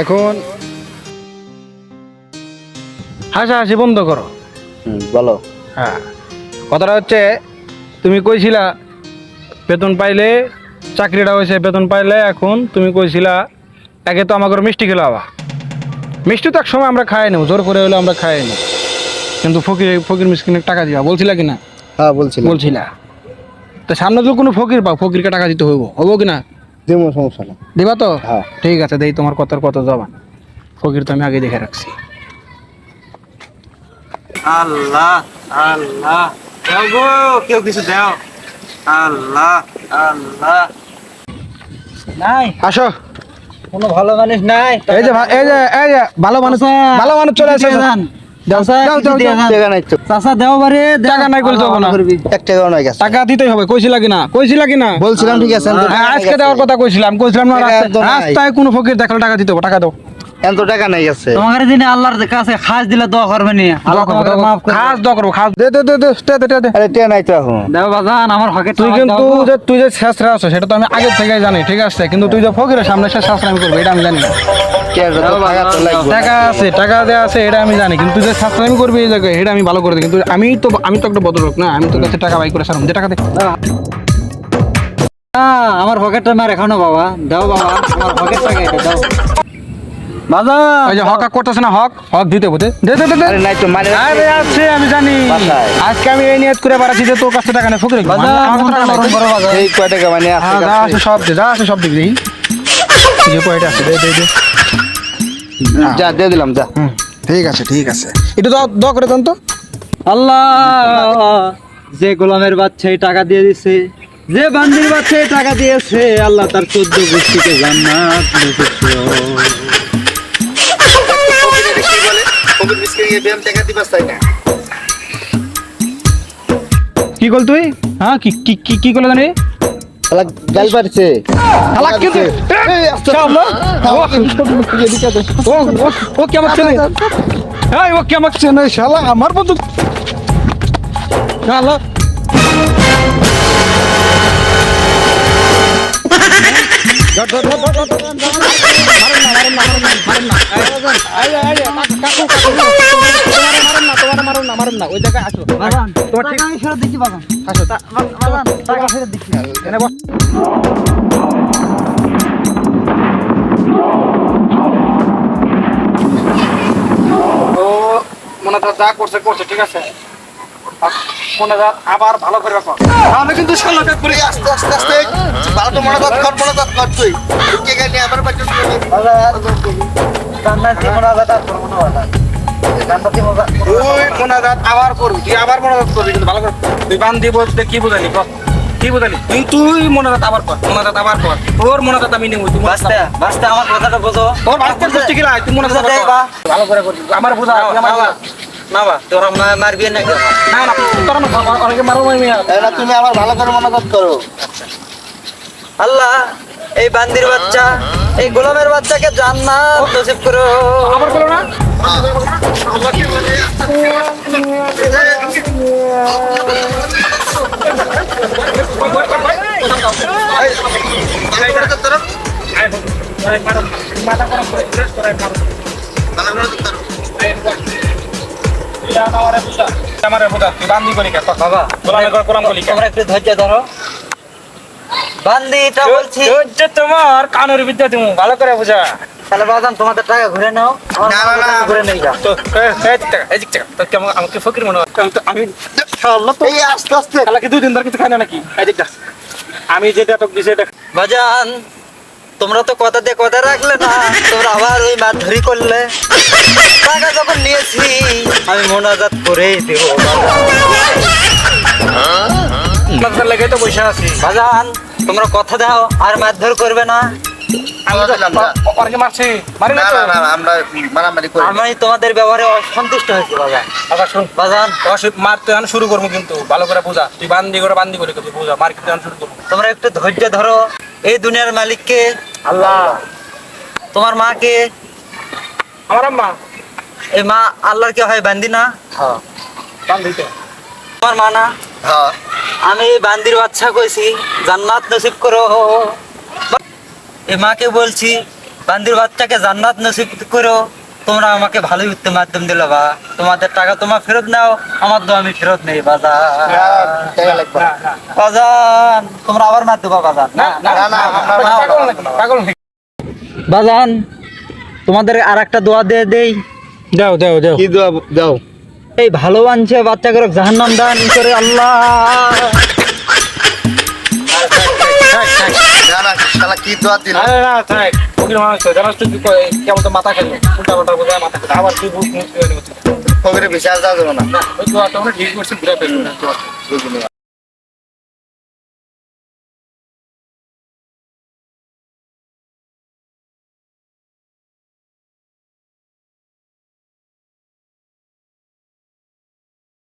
এখন হাসাহাসি বন্ধ করো। বলো। হ্যাঁ। কথাটা হচ্ছে তুমি কইছিলা বেতন পাইলে চাকরিটা হয়েছে বেতন পাইলে এখন তুমি কইছিলা একে তো আমাকে মিষ্টি খেলো আবার মিষ্টি তো এক সময় আমরা খাই নেব জোর করে হলে আমরা খাই নেব। কিন্তু ফকির ফকির মিসকিনের টাকা দিবা বলছিলা কি না হ্যাঁ বলছিলাম। বলছিলা। তো সামনে তো কোনো ফকির পাও ফকিরকে টাকা দিতে হইব হব কি না দেবো সমস্যা না দিবা তো? হ্যাঁ। ঠিক আছে দেই তোমার কথার কত জবান। ফকির তো আমি আগে দেখে রাখছি। আল্লাহ আল্লাহ। দেও গো কেউ কিছু দেও। আল্লাহ আল্লাহ। নাই? আসো। কোনো ভালো মানুষ নাই। এই যে এই যে এই যে ভালো মানুষ ভালো মানুষ চলে আসে। টাকা দিতেই হবে কইছিলা কিনা কইছিলা কিনা বলছিলাম ঠিক আছে হ্যাঁ, কথা কইছিলাম কইছিলাম না রাস্তায় কোনো ফকির দেখালে টাকা দিতে হবে টাকা দাও। এখন তো টাকা নাই গেছে তোমার দিনে আল্লাহর কাছে খাস দিলে দোয়া করবে নি আল্লাহ তোমাকে মাফ করে খাস দোয়া করব খাস দে দে দে দে দে, দে, দে, দে। আরে নাই তো এখন দেও বাজান আমার হকে তুই কিন্তু যে তুই যে শেষরা আছো সেটা তো আমি আগে থেকে জানি ঠিক আছে? কিন্তু তুই যে ফকিরের সামনে সে শাস্ত্র আমি করব এটা আমি জানি টাকা আছে টাকা দেওয়া আছে এটা আমি জানি কিন্তু তুই যে শাস্ত্র আমি করবি এই জায়গায় এটা আমি ভালো করে দিই কিন্তু আমি তো আমি তো একটা বদলোক না? আমি তোর কাছে টাকা বাই করে সারাম যে টাকা দে। আমার পকেটটা মার এখনও বাবা। দাও বাবা আমার পকেট টাকা এটা দাও। ওই যে হক করতেছে না হক? হক দিতে বলতে দে। দে দে দে আরে নাই তো মানে আরে আছে আমি জানি। আজকে আমি এই নিয়ত করে যে তোর কাছে টাকা নেই। ফকির এই কয় টাকা মানে আছে হ্যাঁ যা আছে সব দে যা আছে সব দিবি যে কয়টা আছে দে দে দে। যা দিয়ে দিলাম যা। হুম, ঠিক আছে ঠিক আছে। একটু দাও দাও করে দেন তো। আল্লাহ যে গোলামের বাচ্চা এই টাকা দিয়ে দিছে যে বান্দির বাচ্চা এই টাকা দিয়েছে আল্লাহ তার চোদ্দ গোষ্ঠীকে জান্নাত কি কল তুই হ্যাঁ কি কি কি কি কল জানি পারছে শালা ও ও ও শালা আমার বন্ধু মারেন না, ওই জায়গায় আসো। তোমার ঠিক- আমি ফেরত দিচ্ছি বাগান আসো। টাকা ফেরত দিচ্ছি এনে বস। মনে যা করছে করছে ঠিক আছে মনে হয় আবার ভালো করে রাখো আমি কিন্তু করে আস্তে আস্তে আস্তে ভালো তো মনে কর কর মনে কর কর তুই কে কে আবার বাচ্চা তুই মোনাজাত আবার করবি তুই আবার মোনাজাত করবি কিন্তু ভালো করে তুই বান্ধি বলতে কি বুঝালি কর কি বুঝালি তুই তুই মোনাজাত আবার কর মোনাজাত আবার কর তোর মোনাজাত আমি নেব তুই মোনাজাত বাস্তে বাস্তে আমার কথাটা বোঝো তোর বাস্তের দৃষ্টি কি তুই মোনাজাত। ভালো করে করবি আমার বুঝা আমার। না বা তোরা মারবি না না না তোর অনেকে মারো তুমি আমার ভালো করে মনে কর করো আল্লাহ এই বান্দির বাচ্চা এই গোলামের বাচ্চাকে জান্নাত নসিব করো। আবার বলো না। বাবা। তোমরা একটু ধৈর্য ধরো। বান্দিটা বলছি। তোমার কানুর বিদ্যা তুমি। ভালো করে বুঝা। তাহলে বাদাম তোমাদের টাকা ঘুরে নাও। না, না, না। ঘুরে নেই যা তো এদিক টাকা তো কেমন আমাকে ফকির মনে হয়? তো আমি আল্লাহ তো এই আস্তে আস্তে। তাহলে কি দুই দিন ধরে কিছু খাই না নাকি? টাকা আমি যেটা তোকে দিছি এটা বাজান তোমরা তো কথা দিয়ে কথা রাখলে না তোমরা আবার ওই মারধরি করলে। টাকা যখন নিয়েছি আমি মোনাজাত করেই দেব। লেগে তো বসে আছি। বাজান তোমরা কথা দাও আর মারধর করবে না। আমি তো অনেকে মারছি মারি না না না না আমরা মারামারি করি আমি তোমাদের ব্যবহারে অসন্তুষ্ট হয়েছি বাজান আবার শুন। বাজান। অসুখ মারতে এখন শুরু করব কিন্তু। ভালো করে বুঝা। তুই বান্দি করে বান্দি করে তুই বুঝা। মার কিন্তু শুরু করব। তোমরা একটু ধৈর্য ধরো। এই দুনিয়ার মালিককে। আল্লাহ। তোমার মাকে। আমার আম্মা। এই মা আল্লাহর কে হয় বান্দি না? হ্যাঁ। তোমার মা না? হ্যাঁ। আমি বান্দির বাচ্চা কইছি জান্নাত নসিব করো। এই মাকে বলছি বান্দির বাচ্চাকে জান্নাত নসিব করো তোমরা আমাকে ভালোই উত্তম মাধ্যম দিলে বা। তোমাদের টাকা তোমার ফেরত নাও আমার তো আমি ফেরত নেই বাজার বাজান তোমরা আবার মার দেবা বাজান? বাজান তোমাদের আর একটা দোয়া দিয়ে দেই। দাও দাও দাও। কি দাও দাও। এই ভালো আনছে বাচ্চা করে জাহান্নাম দান করে আল্লাহ। কি দোয়া দিল আরে না থাক। ফকির মানুষ তো জানাস তুই কেমন তো মাথা খেলো। উল্টা পাল্টা বোঝায় মাথা খেলো। আবার তুই বুঝ মুখ ফকিরে বিশাল যাওয়া যাবে না। না ওই দোয়াটা আমরা ঠিক করছি ঘুরে ফেলব না বুঝলি